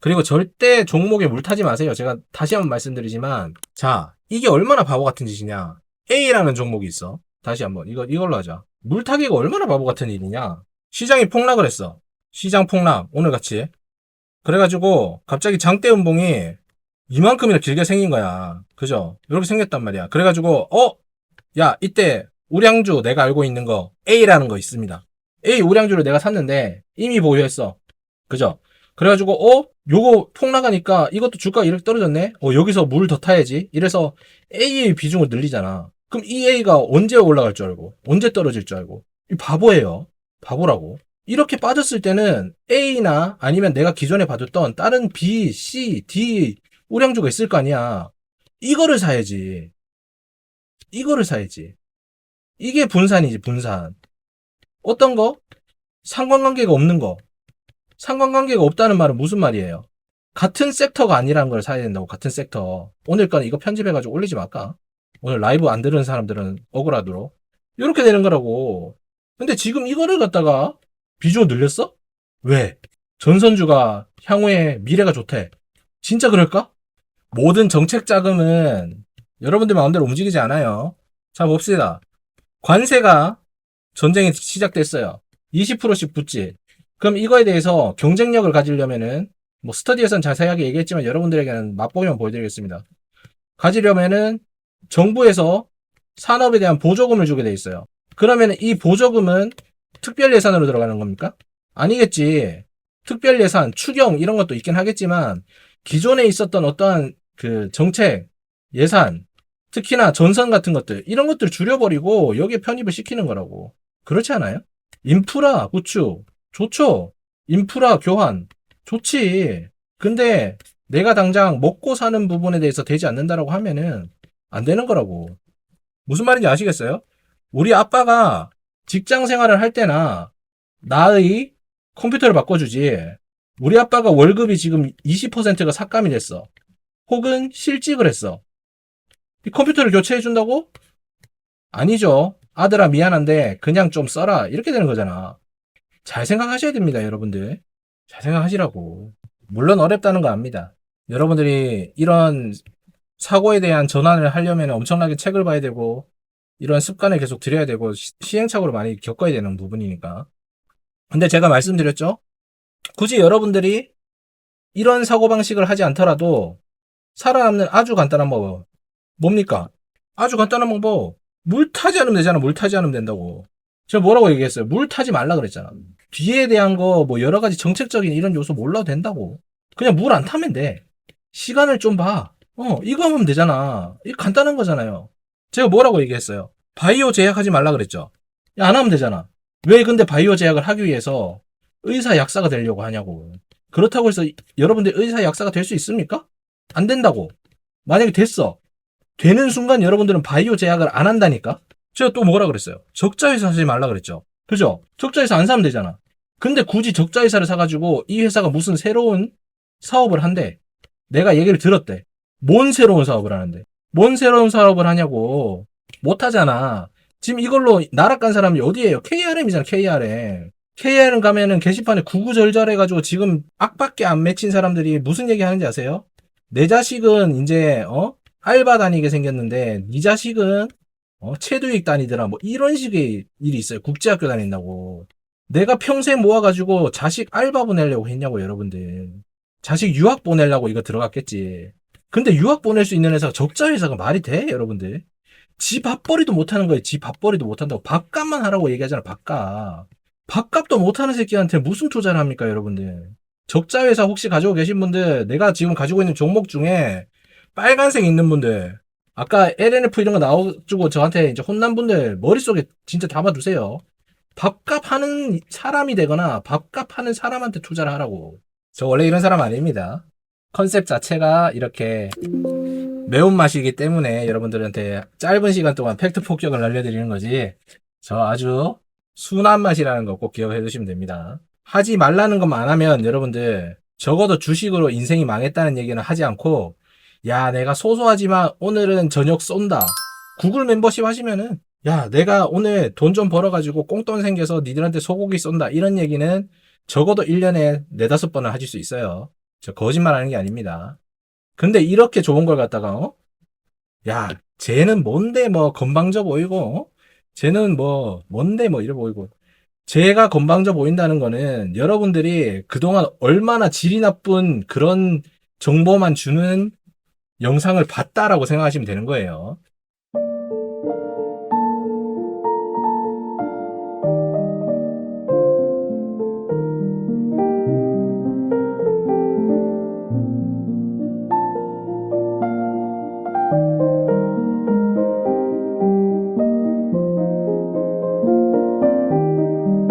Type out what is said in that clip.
그리고 절대 종목에 물타지 마세요. 제가 다시 한번 말씀드리지만, 자, 이게 얼마나 바보 같은 짓이냐. A라는 종목이 있어. 다시 한번, 이거, 이걸로 하자. 물타기가 얼마나 바보 같은 일이냐. 시장이 폭락을 했어. 시장 폭락, 오늘 같이. 그래가지고, 갑자기 장대 음봉이 이만큼이나 길게 생긴 거야. 그죠? 이렇게 생겼단 말이야. 그래가지고, 어? 야, 이때, 우량주 내가 알고 있는 거, A라는 거 있습니다. A 우량주를 내가 샀는데, 이미 보유했어. 그죠? 그래가지고, 어? 요거 폭락하니까 이것도 주가가 이렇게 떨어졌네? 어, 여기서 물 더 타야지. 이래서 A의 비중을 늘리잖아. 그럼 이 A가 언제 올라갈 줄 알고, 언제 떨어질 줄 알고. 이 바보예요. 바보라고. 이렇게 빠졌을 때는 A나 아니면 내가 기존에 봐뒀던 다른 B, C, D 우량주가 있을 거 아니야. 이거를 사야지. 이거를 사야지. 이게 분산이지, 분산. 어떤 거? 상관관계가 없는 거. 상관관계가 없다는 말은 무슨 말이에요? 같은 섹터가 아니라는 걸 사야 된다고, 같은 섹터. 오늘 거는 이거 편집해가지고 올리지 말까? 오늘 라이브 안 들은 사람들은 억울하도록. 이렇게 되는 거라고. 근데 지금 이거를 갖다가 비중을 늘렸어? 왜? 전선주가 향후에 미래가 좋대. 진짜 그럴까? 모든 정책 자금은 여러분들 마음대로 움직이지 않아요. 자, 봅시다. 관세가 전쟁이 시작됐어요. 20%씩 붙지. 그럼 이거에 대해서 경쟁력을 가지려면은 뭐 스터디에선 자세하게 얘기했지만 여러분들에게는 맛보기만 보여드리겠습니다. 가지려면은 정부에서 산업에 대한 보조금을 주게 돼 있어요. 그러면 이 보조금은 특별 예산으로 들어가는 겁니까? 아니겠지. 특별 예산, 추경 이런 것도 있긴 하겠지만 기존에 있었던 어떠한 그 정책, 예산, 특히나 전선 같은 것들 이런 것들 줄여버리고 여기에 편입을 시키는 거라고. 그렇지 않아요? 인프라 구축 좋죠. 인프라 교환 좋지. 근데 내가 당장 먹고 사는 부분에 대해서 되지 않는다라고 하면은 안 되는 거라고. 무슨 말인지 아시겠어요? 우리 아빠가 직장 생활을 할 때나 나의 컴퓨터를 바꿔주지. 우리 아빠가 월급이 지금 20%가 삭감이 됐어. 혹은 실직을 했어. 이 컴퓨터를 교체해 준다고? 아니죠. 아들아 미안한데 그냥 좀 써라. 이렇게 되는 거잖아. 잘 생각하셔야 됩니다, 여러분들. 잘 생각하시라고. 물론 어렵다는 거 압니다. 여러분들이 이런 사고에 대한 전환을 하려면 엄청나게 책을 봐야 되고 이런 습관을 계속 들여야 되고 시- 시행착오를 많이 겪어야 되는 부분이니까. 근데 제가 말씀드렸죠? 굳이 여러분들이 이런 사고방식을 하지 않더라도 살아남는 아주 간단한 방법. 뭡니까? 아주 간단한 방법. 물 타지 않으면 되잖아. 물 타지 않으면 된다고. 제가 뭐라고 얘기했어요? 물 타지 말라 그랬잖아. 뒤에 대한 거, 뭐 여러 가지 정책적인 이런 요소 몰라도 된다고. 그냥 물 안 타면 돼. 시간을 좀 봐. 어, 이거 하면 되잖아. 이거 간단한 거잖아요. 제가 뭐라고 얘기했어요? 바이오 제약하지 말라 그랬죠? 야, 안 하면 되잖아. 왜 근데 바이오 제약을 하기 위해서 의사 약사가 되려고 하냐고. 그렇다고 해서 여러분들 의사 약사가 될 수 있습니까? 안 된다고. 만약에 됐어. 되는 순간 여러분들은 바이오 제약을 안 한다니까? 제가 또 뭐라 그랬어요? 적자 회사 사지 말라 그랬죠? 그죠? 적자 회사 안 사면 되잖아. 근데 굳이 적자 회사를 사가지고 이 회사가 무슨 새로운 사업을 한대. 내가 얘기를 들었대. 뭔 새로운 사업을 하는데? 뭔 새로운 사업을 하냐고. 못 하잖아. 지금 이걸로 나락 간 사람이 어디에요? KRM이잖아, KRM. KRM 가면은 게시판에 구구절절해가지고 지금 악밖에 안 맺힌 사람들이 무슨 얘기 하는지 아세요? 내 자식은 이제, 어? 알바 다니게 생겼는데, 네 자식은, 어? 체두익 다니더라. 뭐 이런 식의 일이 있어요. 국제학교 다닌다고. 내가 평생 모아가지고 자식 알바 보내려고 했냐고, 여러분들. 자식 유학 보내려고 이거 들어갔겠지. 근데 유학 보낼 수 있는 회사가 적자 회사가 말이 돼, 여러분들? 지 밥벌이도 못하는 거예요. 지 밥벌이도 못한다고. 밥값만 하라고 얘기하잖아, 밥값. 밥값도 못하는 새끼한테 무슨 투자를 합니까, 여러분들? 적자 회사 혹시 가지고 계신 분들, 내가 지금 가지고 있는 종목 중에 빨간색 있는 분들, 아까 LNF 이런 거 나와주고 저한테 이제 혼난 분들 머릿속에 진짜 담아두세요. 밥값 하는 사람이 되거나 밥값 하는 사람한테 투자를 하라고. 저 원래 이런 사람 아닙니다. 컨셉 자체가 이렇게 매운맛이기 때문에 여러분들한테 짧은 시간 동안 팩트 폭격을 알려드리는 거지. 저 아주 순한 맛이라는 거 꼭 기억해 두시면 됩니다. 하지 말라는 것만 안 하면 여러분들 적어도 주식으로 인생이 망했다는 얘기는 하지 않고 야 내가 소소하지만 오늘은 저녁 쏜다. 구글 멤버십 하시면은 야 내가 오늘 돈 좀 벌어가지고 꽁돈 생겨서 니들한테 소고기 쏜다 이런 얘기는 적어도 1년에 네다섯 번은 하실 수 있어요. 저 거짓말 하는 게 아닙니다. 근데 이렇게 좋은 걸 갖다가, 어? 야, 쟤는 뭔데 뭐 건방져 보이고, 어? 쟤는 뭐, 뭔데 뭐 이래 보이고. 제가 건방져 보인다는 거는 여러분들이 그동안 얼마나 질이 나쁜 그런 정보만 주는 영상을 봤다라고 생각하시면 되는 거예요.